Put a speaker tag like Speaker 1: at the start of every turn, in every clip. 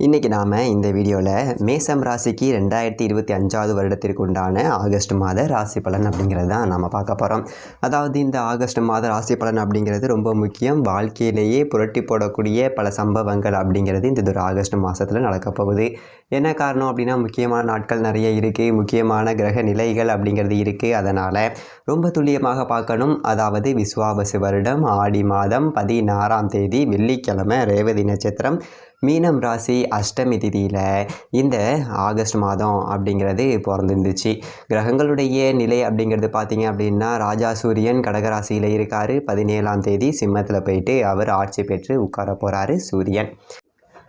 Speaker 1: இன்றைக்கி நாம் இந்த வீடியோவில் மேசம் ராசிக்கு ரெண்டாயிரத்தி இருபத்தி அஞ்சாவது வருடத்திற்கு உண்டான ஆகஸ்ட் மாத ராசி பலன் அப்படிங்கிறது தான் நம்ம பார்க்க போகிறோம் அதாவது இந்த ஆகஸ்ட் மாத ராசி பலன் அப்படிங்கிறது ரொம்ப முக்கியம். வாழ்க்கையிலேயே புரட்டி போடக்கூடிய பல சம்பவங்கள் அப்படிங்கிறது இந்த ஒரு ஆகஸ்ட் மாதத்தில் நடக்கப்போகுது என்ன காரணம் அப்படின்னா முக்கியமான நாட்கள் நிறைய இருக்குது முக்கியமான கிரக நிலைகள் அப்படிங்கிறது இருக்குது அதனால் ரொம்ப துல்லியமாக பார்க்கணும். அதாவது விஸ்வாபசு வருடம் ஆடி மாதம் பதினாறாம் தேதி வெள்ளிக்கிழமை ரேவதி நட்சத்திரம் மீனம் ராசி அஷ்டமி திதியில் இந்த ஆகஸ்ட் மாதம் அப்படிங்கிறது பிறந்திருந்துச்சு. கிரகங்களுடைய நிலை அப்படிங்கிறது பார்த்தீங்க அப்படின்னா ராஜா சூரியன் கடகராசியில் இருக்கார். பதினேழாம் தேதி சிம்மத்தில் போயிட்டு அவர் ஆட்சி பெற்று உட்கார போகிறாரு சூரியன்.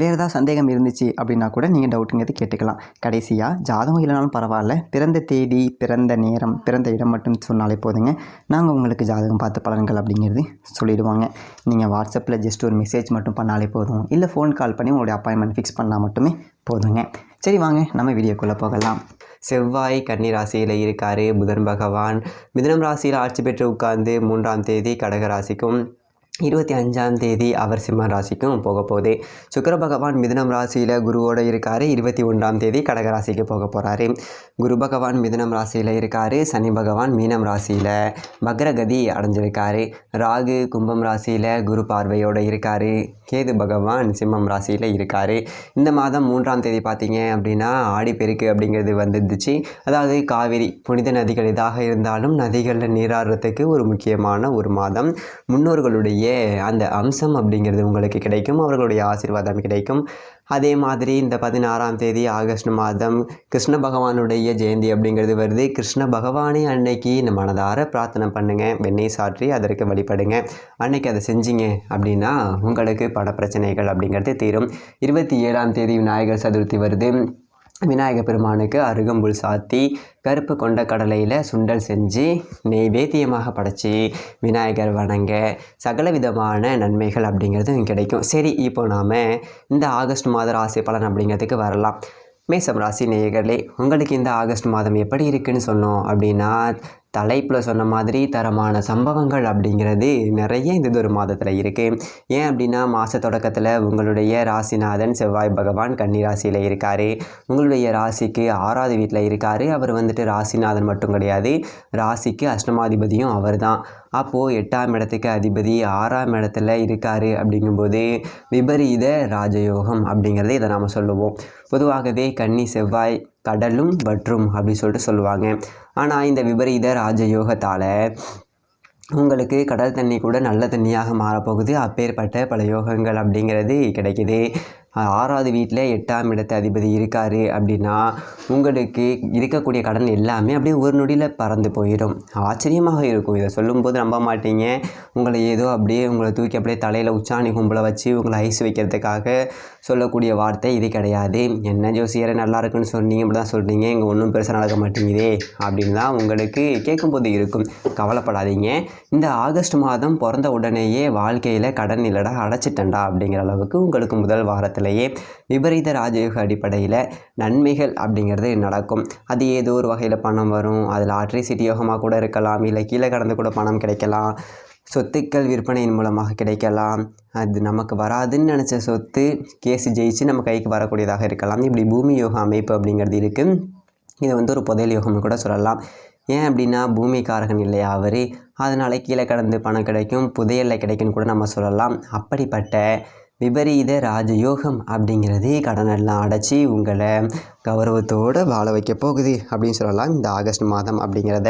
Speaker 1: வேறு ஏதாவது சந்தேகம் இருந்துச்சு அப்படின்னா கூட நீங்கள் டவுட்டுங்கிறது கேட்டுக்கலாம். கடைசியாக ஜாதகம் இல்லைனாலும் பரவாயில்ல. பிறந்த தேதி பிறந்த நேரம் பிறந்த இடம் மட்டும் சொன்னாலே போதுங்க. நாங்கள் உங்களுக்கு ஜாதகம் பார்த்து பலன்கள் அப்படிங்கிறது சொல்லிடுவாங்க. நீங்கள் வாட்ஸ்அப்பில் ஜஸ்ட் ஒரு மெசேஜ் மட்டும் பண்ணாலே போதும். இல்லை ஃபோன் கால் பண்ணி உங்களுடைய அப்பாயின்மெண்ட் ஃபிக்ஸ் பண்ணால் மட்டுமே போதுங்க. சரி வாங்க நம்ம வீடியோக்குள்ளே போகலாம். செவ்வாய் கன்னி ராசியில் இருக்கார். புதன் பகவான் மிதனம் ராசியில் ஆட்சி பெற்று உட்கார்ந்து மூன்றாம் தேதி கடக ராசிக்கும் இருபத்தி அஞ்சாம் தேதி அவர் சிம்ம ராசிக்கும் போக போகுது. சுக்கர பகவான் மிதுனம் ராசியில் குருவோடு இருக்கார். இருபத்தி ஒன்றாம் தேதி கடக ராசிக்கு போக போகிறாரு குரு பகவான் மிதுனம் ராசியில் இருக்கார். சனி பகவான் மீனம் ராசியில் மகரகதி அடைஞ்சிருக்காரு. ராகு கும்பம் ராசியில் குரு பார்வையோடு இருக்கார். கேது பகவான் சிம்மம் ராசியில் இருக்கார். இந்த மாதம் மூன்றாம் தேதி பார்த்தீங்க அப்படின்னா ஆடிப்பெருக்கு அப்படிங்கிறது வந்துடுச்சு. அதாவது காவிரி புனித நதிகள் இதாக இருந்தாலும் நதிகளில் நீராடுறதுக்கு ஒரு முக்கியமான ஒரு மாதம். முன்னோர்களுடைய அந்த அம்சம் அப்படிங்கிறது உங்களுக்கு கிடைக்கும் அவர்களுடைய ஆசீர்வாதம் கிடைக்கும். அதே மாதிரி இந்த பதினாறாம் தேதி ஆகஸ்ட் மாதம் கிருஷ்ண பகவானுடைய ஜெயந்தி அப்படிங்கிறது வருது. கிருஷ்ண பகவானே அன்னைக்கு இந்த மனதார பிரார்த்தனை பண்ணுங்கள் வெண்ணெய் சாற்றி அதற்கு வழிபடுங்க. அன்னைக்கு அதை செஞ்சீங்க அப்படின்னா உங்களுக்கு பட பிரச்சனைகள் அப்படிங்கிறது தீரும். இருபத்தி ஏழாம் தேதி விநாயகர் சதுர்த்தி வருது. விநாயக பெருமானுக்கு அருகம்புல் சாத்தி கருப்பு கொண்ட கடலையில் சுண்டல் செஞ்சு நெய்வேத்தியமாக படைச்சி விநாயகர் வணங்க சகல விதமான நன்மைகள் அப்படிங்கிறது கிடைக்கும். சரி இப்போ நாம் இந்த ஆகஸ்ட் மாத ராசி பலன் அப்படிங்கிறதுக்கு வரலாம். மேசம் ராசி நேயர்களே உங்களுக்கு இந்த ஆகஸ்ட் மாதம் எப்படி இருக்குன்னு சொன்னோம் அப்படின்னா தலைப்பில் சொன்ன மாதிரி தரமான சம்பவங்கள் அப்படிங்கிறது நிறைய இந்த ஒரு மாதத்தில் இருக்குது ஏன் அப்படின்னா மாத தொடக்கத்தில் உங்களுடைய ராசிநாதன் செவ்வாய் பகவான் கன்னி ராசியில் இருக்கார். உங்களுடைய ராசிக்கு ஆறாவது வீட்டில் இருக்கார். அவர் வந்துட்டு ராசிநாதன் மட்டும் கிடையாது. ராசிக்கு அஷ்டமாதிபதியும் அவர் தான் அப்போது எட்டாம் இடத்துக்கு அதிபதி ஆறாம் இடத்துல இருக்கார் அப்படிங்கும்போது விபரீத ராஜயோகம் அப்படிங்கிறத இதை நாம் சொல்லுவோம். பொதுவாகவே கன்னி செவ்வாய் கடலும் வற்றும் அப்படி சொல்லிட்டு சொல்லுவாங்க. ஆனால் இந்த விபரீத ராஜயோகத்தால் உங்களுக்கு கடல் தண்ணி கூட நல்ல தண்ணியாக மாறப்போகுது. அப்பேற்பட்ட பல யோகங்கள் அப்படிங்கிறது கிடைக்குது. ஆறாவது வீட்டில் எட்டாம் இடத்து அதிபதி இருக்கார் அப்படின்னா உங்களுக்கு இருக்கக்கூடிய கடன் எல்லாமே அப்படியே ஒரு நொடியில் பறந்து போயிடும் ஆச்சரியமாக இருக்கும். இதை சொல்லும்போது நம்ப மாட்டீங்க. உங்களை ஏதோ அப்படியே உங்களை தூக்கி அப்படியே தலையில் உச்சாணி கும்பலை வச்சு உங்களை ஐஸ் வைக்கிறதுக்காக சொல்லக்கூடிய வார்த்தை இது கிடையாது. என்ன ஜோசியரை நல்லா இருக்குன்னு சொன்னீங்க அப்படி தான் சொல்கிறீங்க இங்கே ஒன்றும் பெருசாக நடக்க மாட்டேங்குதே அப்படின்னு தான் உங்களுக்கு கேட்கும்போது இருக்கும். கவலைப்படாதீங்க. இந்த ஆகஸ்ட் மாதம் பிறந்த உடனேயே வாழ்க்கையில் கடன் இல்லைடா அடைச்சிட்டண்டா அப்படிங்கிற அளவுக்கு உங்களுக்கு முதல் வாரத்தில் வாரத்திலேயே விபரீத ராஜயோக அடிப்படையில் நன்மைகள் அப்படிங்கிறது நடக்கும். அது ஏதோ ஒரு வகையில் பணம் வரும். அதில் ஆட்ரிசிட்டி யோகமாக கூட இருக்கலாம். இல்லை கீழே கடந்து கூட பணம் கிடைக்கலாம். சொத்துக்கள் விற்பனையின் மூலமாக கிடைக்கலாம். அது நமக்கு வராதுன்னு நினச்ச சொத்து கேஸ் ஜெயிச்சு நம்ம கைக்கு வரக்கூடியதாக இருக்கலாம். இப்படி பூமி யோக அமைப்பு அப்படிங்கிறது இருக்குது இதை வந்து ஒரு புதையல் யோகம்னு கூட சொல்லலாம். ஏன் அப்படின்னா பூமிக்காரகன் இல்லையா அவர்? அதனால கீழே கடந்து பணம் கிடைக்கும் புதையலில் கிடைக்கும்னு கூட நம்ம சொல்லலாம். அப்படிப்பட்ட விபரீத ராஜயோகம் அப்படிங்கிறது கடனெல்லாம் அடைச்சி உங்களை கௌரவத்தோடு வாழ வைக்க போகுது அப்படின்னு சொல்லலாம் இந்த ஆகஸ்ட் மாதம் அப்படிங்கிறத.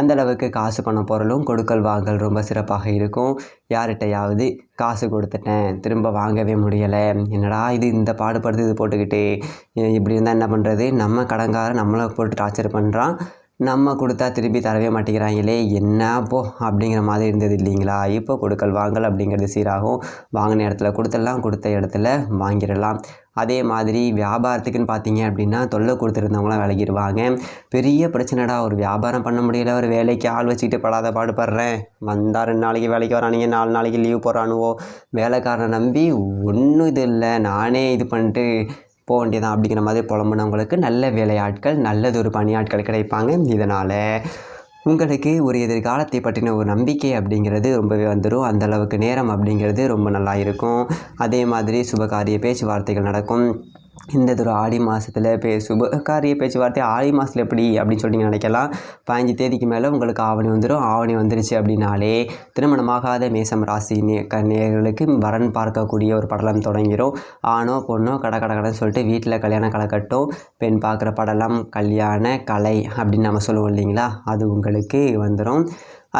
Speaker 1: அந்த அளவுக்கு காசு பண்ண பொருளும் கொடுக்கல் வாங்கல் ரொம்ப சிறப்பாக இருக்கும். யார்கிட்டையாவது காசு கொடுத்துட்டேன் திரும்ப வாங்கவே முடியலை. என்னடா இது இந்த பாடுபடுத்து இது போட்டுக்கிட்டு. இப்படி இருந்தால் என்ன பண்ணுறது நம்ம கடங்கார நம்மளை போட்டு டார்ச்சர் பண்ணுறான் நம்ம கொடுத்தா திருப்பி தரவே மாட்டேங்கிறாங்களே என்ன போ அப்படிங்கிற மாதிரி இருந்தது இல்லைங்களா? இப்போ கொடுக்கல் வாங்கல் அப்படிங்கிறது சீராகும். வாங்கின இடத்துல கொடுத்துடலாம் கொடுத்த இடத்துல வாங்கிடலாம். அதே மாதிரி வியாபாரத்துக்குன்னு பார்த்தீங்க அப்படின்னா தொல்லை கொடுத்துருந்தவங்களாம் விலகிடுவாங்க. பெரிய பிரச்சனைடா ஒரு வியாபாரம் பண்ண முடியல ஒரு வேலைக்கு ஆள் வச்சுக்கிட்டு படாத பாடுபடுறேன். வந்தால் ரெண்டு நாளைக்கு வேலைக்கு வரானுங்க நாலு நாளைக்கு லீவ் போகிறானுவோ வேலைக்காரனை நம்பி ஒன்றும் இது இல்லை நானே இது பண்ணிட்டு போக வேண்டியதான் அப்படிங்கிற மாதிரி புலம்புனவங்களுக்கு நல்ல வேலையாட்கள் நல்லது ஒரு பணியாட்கள் கிடைப்பாங்க. இதனால் உங்களுக்கு ஒரு எதிர்காலத்தை பற்றின ஒரு நம்பிக்கை அப்படிங்கிறது ரொம்பவே வந்துடும் அந்த அளவுக்கு நேரம் அப்படிங்கிறது ரொம்ப நல்லா இருக்கும். அதே மாதிரி சுபகாரிய பேச்சுவார்த்தைகள் நடக்கும். இந்த ஒரு ஆடி மாதத்தில் பே சுபகாரிய பேச்சுவார்த்தை ஆடி மாதத்தில் எப்படி அப்படின்னு சொல்லி நீங்கள் நினைக்கலாம். பதினஞ்சு தேதிக்கு மேலே உங்களுக்கு ஆவணி வந்துடும் ஆவணி வந்துருச்சு அப்படின்னாலே திருமணமாகாத மேசம் ராசி நே வரன் பார்க்கக்கூடிய ஒரு படலம் தொடங்கிடும் ஆணோ பொண்ணோ கடை கடை கடைன்னு சொல்லிட்டு வீட்டில் கல்யாணம் கலக்கட்டும் பெண் பார்க்குற படலம் கல்யாண கலை அப்படின்னு நம்ம சொல்லுவோம் இல்லைங்களா? அது உங்களுக்கு வந்துடும்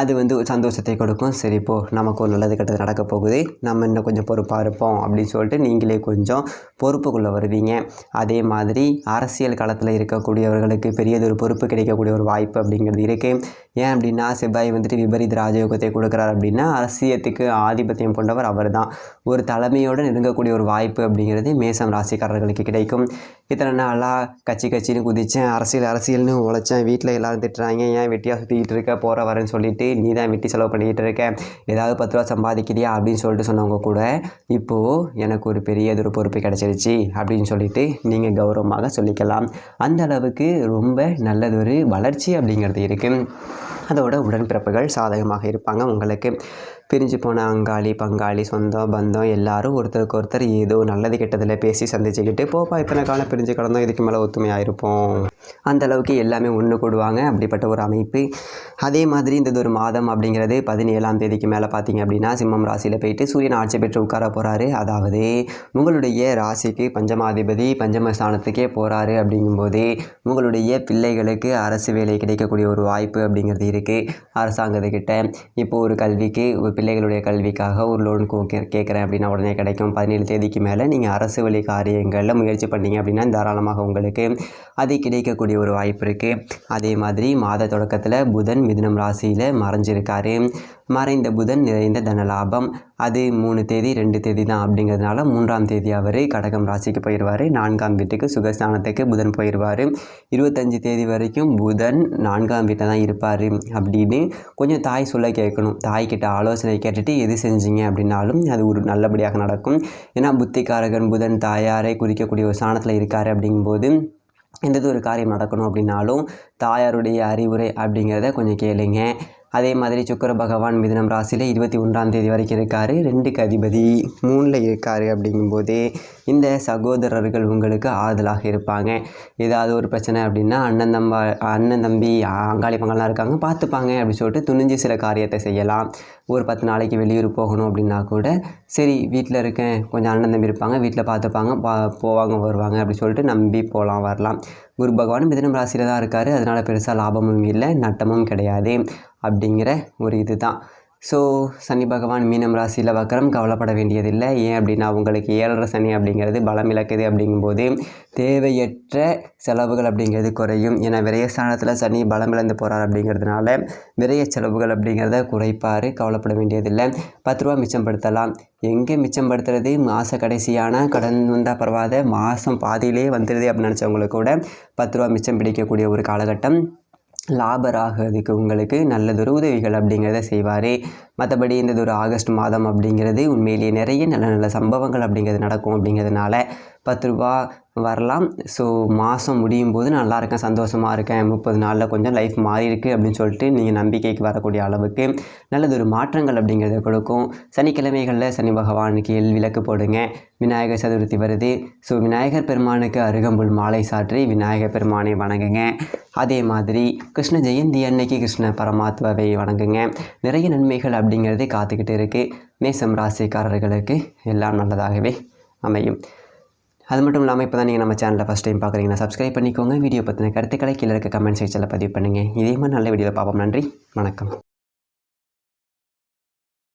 Speaker 1: அது வந்து ஒரு சந்தோஷத்தை கொடுக்கும். சரி இப்போ நமக்கு ஒரு நல்லது கெட்டது நடக்க போகுது. நம்ம இன்னும் கொஞ்சம் பொறுப்பாக இருப்போம் அப்படின்னு சொல்லிட்டு நீங்களே கொஞ்சம் பொறுப்புக்குள்ளே வருவீங்க. அதே மாதிரி அரசியல் களத்தில் இருக்கக்கூடியவர்களுக்கு பெரியதொரு பொறுப்பு கிடைக்கக்கூடிய ஒரு வாய்ப்பு அப்படிங்கிறது இருக்குது ஏன் அப்படின்னா செவ்வாய் வந்துட்டு விபரீத ராஜயோகத்தை கொடுக்குறார் அப்படின்னா அரசியத்துக்கு ஆதிபத்தியம் கொண்டவர் அவர் தான் ஒரு தலைமையோடு நெருங்கக்கூடிய ஒரு வாய்ப்பு அப்படிங்கிறது மேசம் ராசிக்காரர்களுக்கு கிடைக்கும். இத்தனை நாளாக கட்சி கட்சின்னு குதித்தேன் அரசியல் அரசியல்னு உழைச்சேன் வீட்டில் எல்லாரும் திட்டுறாங்க ஏன் வெட்டியாக சுற்றிக்கிட்டு இருக்க? போகிற வரேன்னு சொல்லிட்டு நீ தான் வெட்டி செலவு பண்ணிக்கிட்டு இருக்க. ஏதாவது பத்து ரூபா சம்பாதிக்கிறியா அப்படின்னு சொல்லிட்டு சொன்னவங்க கூட இப்போது எனக்கு ஒரு பெரிய ஒரு பொறுப்பு கிடச்சிருச்சு அப்படின்னு சொல்லிட்டு நீங்கள் கௌரவமாக சொல்லிக்கலாம். அந்த அளவுக்கு ரொம்ப நல்லது ஒரு வளர்ச்சி அப்படிங்கிறது இருக்குது அதோட உடன்பிறப்புகள் சாதகமாக இருப்பாங்க உங்களுக்கு. பிரிஞ்சு போன அங்காளி பங்காளி சொந்தம் பந்தம் எல்லாரும் ஒருத்தருக்கு ஒருத்தர் ஏதோ நல்லது கெட்டதில் பேசி சந்திச்சுக்கிட்டு போப்பா இத்தனை காலம் பிரிஞ்சு கிடந்தோம் இதுக்கு மேலே ஒத்துமையாக இருப்போம் அந்த அளவுக்கு எல்லாமே ஒன்று கூடுவாங்க. அப்படிப்பட்ட ஒரு அமைப்பு. அதே மாதிரி இந்த ஒரு மாதம் அப்படிங்கிறது பதினேழாம் தேதிக்கு மேலே பார்த்தீங்க அப்படின்னா சிம்மம் ராசியில் போயிட்டு சூரியன் ஆட்சி பெற்று உட்கார போகிறாரு அதாவது உங்களுடைய ராசிக்கு பஞ்சமாதிபதி பஞ்சமஸ்தானத்துக்கே போகிறாரு அப்படிங்கும்போது உங்களுடைய பிள்ளைகளுக்கு அரசு வேலை கிடைக்கக்கூடிய ஒரு வாய்ப்பு அப்படிங்கிறது இருக்குது அரசாங்கத்துக்கிட்ட இப்போ ஒரு கல்விக்கு பிள்ளைகளுடைய கல்விக்காக ஒரு லோன் கேட்குறேன் அப்படின்னா உடனே கிடைக்கும். பதினேழு தேதிக்கு மேலே நீங்கள் அரசு வழி காரியங்களில் முயற்சி பண்ணீங்க அப்படின்னா தாராளமாக உங்களுக்கு அது கிடைக்கக்கூடிய ஒரு வாய்ப்பு இருக்குது அதே மாதிரி மாத தொடக்கத்தில் புதன் மிதுனம் ராசியில் மறைஞ்சிருக்காரு. மறைந்த புதன் நிறைந்த தனலாபம். அது மூணு தேதி ரெண்டு தேதி தான் அப்படிங்கிறதுனால மூன்றாம் தேதி அவர் கடகம் ராசிக்கு போயிடுவார் நான்காம் வீட்டுக்கு சுகஸ்தானத்துக்கு புதன் போயிடுவார் இருபத்தஞ்சி தேதி வரைக்கும் புதன் நான்காம் வீட்டை தான் இருப்பார் அப்படின்னு கொஞ்சம் தாய் சொல்ல கேட்கணும். தாய்கிட்ட ஆலோசனை கேட்டுட்டு எது செஞ்சீங்க அப்படின்னாலும் அது ஒரு நல்லபடியாக நடக்கும். ஏன்னா புத்திகாரகன் புதன் தாயாரை குறிக்கக்கூடிய ஒரு ஸ்தானத்தில் இருக்கார் அப்படிங்கும்போது எந்த ஒரு காரியம் நடக்கணும் அப்படின்னாலும் தாயாருடைய அறிவுரை அப்படிங்கிறத கொஞ்சம் கேளுங்க. அதே மாதிரி சுக்கர பகவான் மிதுனம் ராசியில் இருபத்தி ஒன்றாம் தேதி வரைக்கும் இருக்கார். ரெண்டுக்கு அதிபதி மூணில் இருக்கார் அப்படிங்கும்போது இந்த சகோதரர்கள் உங்களுக்கு ஆறுதலாக இருப்பாங்க. ஏதாவது ஒரு பிரச்சனை அப்படின்னா அண்ணன் தம்பா அண்ணன் தம்பி அங்காளி பங்காளாக இருக்காங்க பார்த்துப்பாங்க அப்படின்னு சொல்லிட்டு துணிஞ்சு சில காரியத்தை செய்யலாம். ஒரு பத்து நாளைக்கு வெளியூர் போகணும் அப்படின்னா கூட சரி வீட்டில் இருக்கேன் கொஞ்சம் அண்ணன் தம்பி இருப்பாங்க வீட்டில் பார்த்துப்பாங்க பா போவாங்க வருவாங்க அப்படி சொல்லிட்டு நம்பி போகலாம் வரலாம். குரு பகவான் மிதனம் ராசியில் தான் இருக்கார். அதனால் பெருசாக லாபமும் இல்லை நட்டமும் கிடையாது. அப்படிங்கிற ஒரு இது தான் ஸோ சனி பகவான் மீனம் ராசியில் வக்கரம் கவலைப்பட வேண்டியதில்லை. ஏன் அப்படின்னா உங்களுக்கு ஏழரை சனி அப்படிங்கிறது பலம் இழக்குது அப்படிங்கும்போது தேவையற்ற செலவுகள் அப்படிங்கிறது குறையும். ஏன்னா விரயஸ்தானத்தில் சனி பலம் இழந்து போகிறார் அப்படிங்கிறதுனால விரய செலவுகள் அப்படிங்கிறத குறைப்பார் கவலைப்பட வேண்டியதில்லை. பத்து ரூபா மிச்சப்படுத்தலாம் எங்கே மிச்சப்படுத்துறது மாத கடைசியான கடன் வந்தால் பரவாத மாதம் பாதியிலே வந்துடுது அப்படின்னு நினச்சவங்களுக்கு கூட பத்து ரூபா மிச்சம் பிடிக்கக்கூடிய ஒரு காலகட்டம் லாபராகிறதுக்கு உங்களுக்கு நல்லதொரு உதவிகள் அப்படிங்கிறத செய்வார். மற்றபடி இந்த ஒரு ஆகஸ்ட் மாதம் அப்படிங்கிறது உண்மையிலேயே நிறைய நல்ல நல்ல சம்பவங்கள் அப்படிங்கிறது நடக்கும் அப்படிங்கிறதுனால பத்து ரூபா வரலாம். ஸோ மாதம் முடியும் போது நல்லா இருக்கேன் சந்தோஷமாக இருக்கேன். முப்பது நாளில் கொஞ்சம் லைஃப் மாறிருக்கு அப்படின்னு சொல்லிட்டு நீங்கள் நம்பிக்கைக்கு வரக்கூடிய அளவுக்கு நல்லதொரு மாற்றங்கள் அப்படிங்கிறத கொடுக்கும். சனிக்கிழமைகளில் சனி பகவானுக்கு எல் விளக்கு போடுங்க. விநாயகர் சதுர்த்தி வருது. ஸோ விநாயகர் பெருமானுக்கு அருகம்புல் மாலை சாற்றி விநாயகர் பெருமானை வணங்குங்க. அதே மாதிரி கிருஷ்ண ஜெயந்தி அன்னைக்கு கிருஷ்ண பரமாத்மாவை வணங்குங்க. நிறைய நன்மைகள் அப்படிங்கிறது காத்துக்கிட்டு இருக்குது மேசம் ராசிக்காரர்களுக்கு எல்லாம் நல்லதாகவே அமையும். அது மட்டும் இல்லாமல் இப்போ தான் நீங்கள் நம்ம சேனலில் ஃபஸ்ட் டைம் பார்க்குறீங்கன்னா சப்ஸ்கிரைப் பண்ணிக்கோங்க. வீடியோ பற்றின கருத்துக்களை கீழே இருக்க கமெண்ட் செக்ஷனில் பதிவு பண்ணுங்கள் இதே மாதிரி நல்ல வீடியோவில் பார்ப்போம். நன்றி. வணக்கம்.